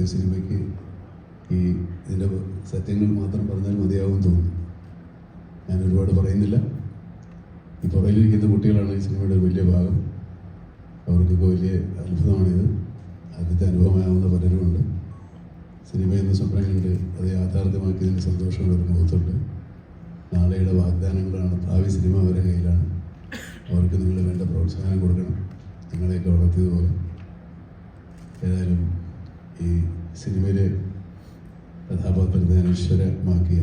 പോയ സിനിമയ്ക്ക് ഈ ഇതിന്റെ സത്യങ്ങൾ മാത്രം പറഞ്ഞാൽ മതിയാകുമെന്ന് തോന്നുന്നു. ഞാൻ ഒരുപാട് പറയുന്നില്ല. ഈ പുറയിലിരിക്കുന്ന കുട്ടികളാണ് ഈ സിനിമയുടെ വലിയ ഭാഗം. അവർക്കൊക്കെ വലിയ അത്ഭുതമാണിത്. ആദ്യത്തെ അനുഭവമാവുന്ന പലരുമുണ്ട്. സിനിമ എന്ന സ്വപ്നം കണ്ട് അത് യാഥാർത്ഥ്യമാക്കിയതിന് സന്തോഷം ഒരു മുഖത്തുണ്ട്. നാളെയുടെ വാഗ്ദാനങ്ങളാണ് ഭാവി സിനിമ അവരുടെ കയ്യിലാണ്. അവർക്ക് നിങ്ങൾ വേണ്ട പ്രോത്സാഹനം കൊടുക്കണം. നിങ്ങളെയൊക്കെ വളർത്തിയതുപോലെ. ഏതായാലും ഈ സിനിമയിലെ കഥാപാത്രത്തെ അനശ്വരമാക്കിയ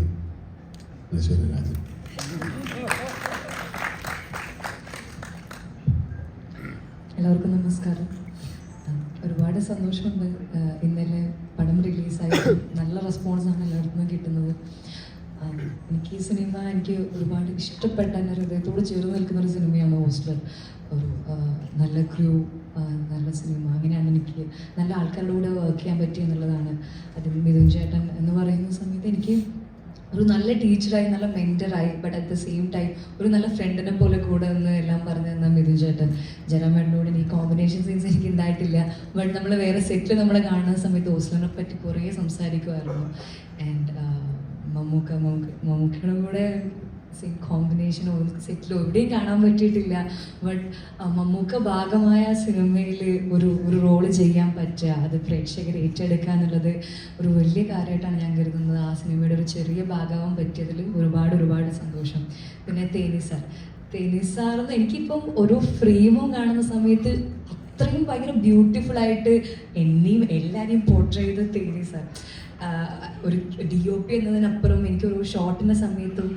അനശ്വര രാജൻ. എല്ലാവർക്കും നമസ്കാരം. ഒരുപാട് സന്തോഷമുണ്ട്. ഇന്നലെ പടം റിലീസായി. നല്ല റെസ്പോൺസാണ് എല്ലാവർക്കും കിട്ടുന്നത്. എനിക്ക് ഈ സിനിമ എനിക്ക് ഒരുപാട് ഇഷ്ടപ്പെട്ട എന്റെ ഹൃദയത്തോട് ചേർന്ന് നിൽക്കുന്ന ഒരു സിനിമയാണ് ഹോസ്റ്റൽ. ഒരു നല്ല ക്രൂ നല്ല സിനിമ. അങ്ങനെയാണ് എനിക്ക് നല്ല ആൾക്കാരുടെ കൂടെ വർക്ക് ചെയ്യാൻ പറ്റി എന്നുള്ളതാണ്. അതിൽ മിഥുൻ ചേട്ടൻ എന്ന് പറയുന്ന സമയത്ത് എനിക്ക് ഒരു നല്ല ടീച്ചറായി നല്ല മെന്ററായി but at the same time ഒരു നല്ല ഫ്രണ്ടിനെ പോലെ കൂടെ നിന്ന് എല്ലാം പറഞ്ഞു തന്ന മിഥുൻ ചേട്ടൻ. ജനമേട്ടനോട് ഈ കോമ്പിനേഷൻ സീൻസ് എനിക്ക് ഉണ്ടായിട്ടില്ല. ബട്ട് നമ്മൾ വേറെ സെറ്റിൽ നമ്മളെ കാണുന്ന സമയത്ത് ഓസ്ലറിനെ പറ്റി കുറേ സംസാരിക്കുമായിരുന്നു. ആൻഡ് മമ്മൂക്ക മമ്മൂക്ക മമ്മൂക്കയുടെ കൂടെ സെയിം കോമ്പിനേഷൻ സെറ്റിലോ എവിടെയും കാണാൻ പറ്റിയിട്ടില്ല. ബട്ട് മമ്മൂക്ക ഭാഗമായ സിനിമയിൽ ഒരു ഒരു റോൾ ചെയ്യാൻ പറ്റുക. അത് പ്രേക്ഷകർ ഏറ്റെടുക്കുക എന്നുള്ളത് ഒരു വലിയ കാര്യമായിട്ടാണ് ഞാൻ കരുതുന്നത്. ആ സിനിമയുടെ ഒരു ചെറിയ ഭാഗമാവാൻ പറ്റിയതിൽ ഒരുപാട് ഒരുപാട് സന്തോഷം. പിന്നെ തേനി സാർ തേനി സാറെന്ന് എനിക്കിപ്പം ഒരു ഫ്രെയിമും കാണുന്ന സമയത്ത് അത്രയും ഭയങ്കര ബ്യൂട്ടിഫുൾ ആയിട്ട് എന്നെയും എല്ലാവരെയും പോർട്രേ ചെയ്ത് തേനി സാർ ഒരു ഡി ഒ പി എന്നതിനപ്പുറം എനിക്കൊരു ഷോട്ടിന്റെ സമയത്തും